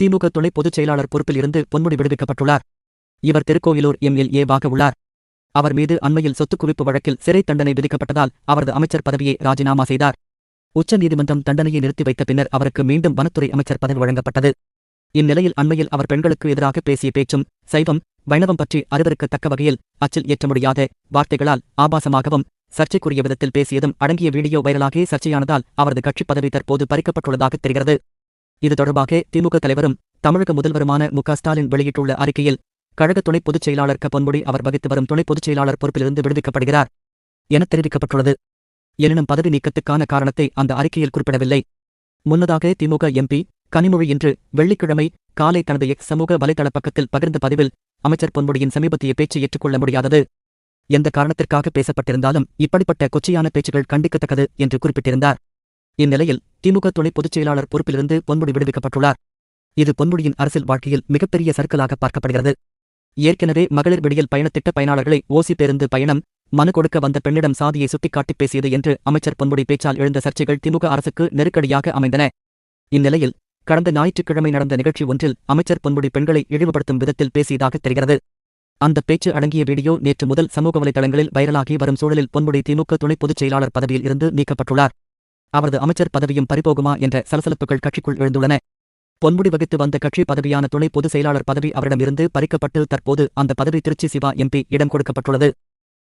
திமுக துணை பொதுச் செயலாளர் பொறுப்பில் இருந்து பொன்முடி விடுவிக்கப்பட்டுள்ளார். இவர் திருக்கோயிலூர் எம்எல்ஏவாக உள்ளார். அவர் மீது அண்மையில் சொத்து குவிப்பு வழக்கில் சிறை தண்டனை விதிக்கப்பட்டதால் அவரது அமைச்சர் பதவியை ராஜினாமா செய்தார். உச்சநீதிமன்றம் தண்டனையை நிறுத்தி வைத்த பின்னர் அவருக்கு மீண்டும் வனத்துறை அமைச்சர் பதவி வழங்கப்பட்டது. இந்நிலையில் அண்மையில் அவர் பெண்களுக்கு எதிராக பேசிய பேச்சும் சைவம் வைணவம் பற்றி அறிவருக்கத்தக்க வகையில் அச்சில் ஏற்ற முடியாத வார்த்தைகளால் ஆபாசமாகவும் சர்ச்சைக்குரிய விதத்தில் பேசியதும் அடங்கிய வீடியோ வைரலாகி சர்ச்சையானதால் அவரது கட்சிப் பதவி தற்போது பறிக்கப்பட்டுள்ளதாக தெரிகிறது. இது தொடர்பாக திமுக தலைவரும் தமிழக முதல்வருமான மு ஸ்டாலின் வெளியிட்டுள்ள அறிக்கையில் கழக துணை பொதுச் செயலாளர் க பொன்முடி அவர் வகித்து வரும் துணை பொதுச் செயலாளர் பொறுப்பிலிருந்து விடுவிக்கப்படுகிறார் என தெரிவிக்கப்பட்டுள்ளது. எனினும் பதவி நீக்கத்துக்கான காரணத்தை அந்த அறிக்கையில் குறிப்பிடவில்லை. முன்னதாக திமுக எம்பி கனிமொழி இன்று வெள்ளிக்கிழமை காலை தனது எக்ஸ் சமூக வலைதள பக்கத்தில் பகிர்ந்த பதிவில் அமைச்சர் பொன்முடியின் சமீபத்திய பேச்சை ஏற்றுக்கொள்ள முடியாதது. எந்த காரணத்திற்காக பேசப்பட்டிருந்தாலும் இப்படிப்பட்ட கொச்சையான பேச்சுகள் கண்டிக்கத்தக்கது என்று குறிப்பிட்டிருந்தார். இந்நிலையில் திமுக துணை பொதுச் செயலாளர் பொறுப்பிலிருந்து பொன்முடி விடுவிக்கப்பட்டுள்ளார். இது பொன்முடியின் அரசியல் வாழ்க்கையில் மிகப்பெரிய சர்க்கலாக பார்க்கப்படுகிறது. ஏற்கனவே மகளிர் விடியல் பயணத்திட்ட பயனாளர்களை ஓசி பேருந்து பயணம் மனு கொடுக்க வந்த பெண்ணிடம் சாதியை சுட்டிக்காட்டிப் பேசியது என்று அமைச்சர் பொன்முடி பேச்சால் எழுந்த சர்ச்சைகள் திமுக அரசுக்கு நெருக்கடியாக அமைந்தன. இந்நிலையில் கடந்த ஞாயிற்றுக்கிழமை நடந்த நிகழ்ச்சி ஒன்றில் அமைச்சர் பொன்முடி பெண்களை இழிவுபடுத்தும் விதத்தில் பேசியதாக தெரிகிறது. அந்த பேச்சு அடங்கிய வீடியோ நேற்று முதல் சமூக வலைதளங்களில் வைரலாகி வரும் சூழலில் பொன்முடி திமுக துணை பொதுச் செயலாளர் பதவியில் இருந்து நீக்கப்பட்டுள்ளார். அவரது அமைச்சர் பதவியும் பறிபோகுமா என்ற சலசலப்புகள் கட்சிக்குள் எழுந்துள்ளன. பொன்முடி வகித்து வந்த கட்சி பதவியான துணை பொதுச் செயலாளர் பதவி அவரிடமிருந்து பறிக்கப்பட்டு தற்போது அந்த பதவி திருச்சி சிவா எம்பி இடம் கொடுக்கப்பட்டுள்ளது.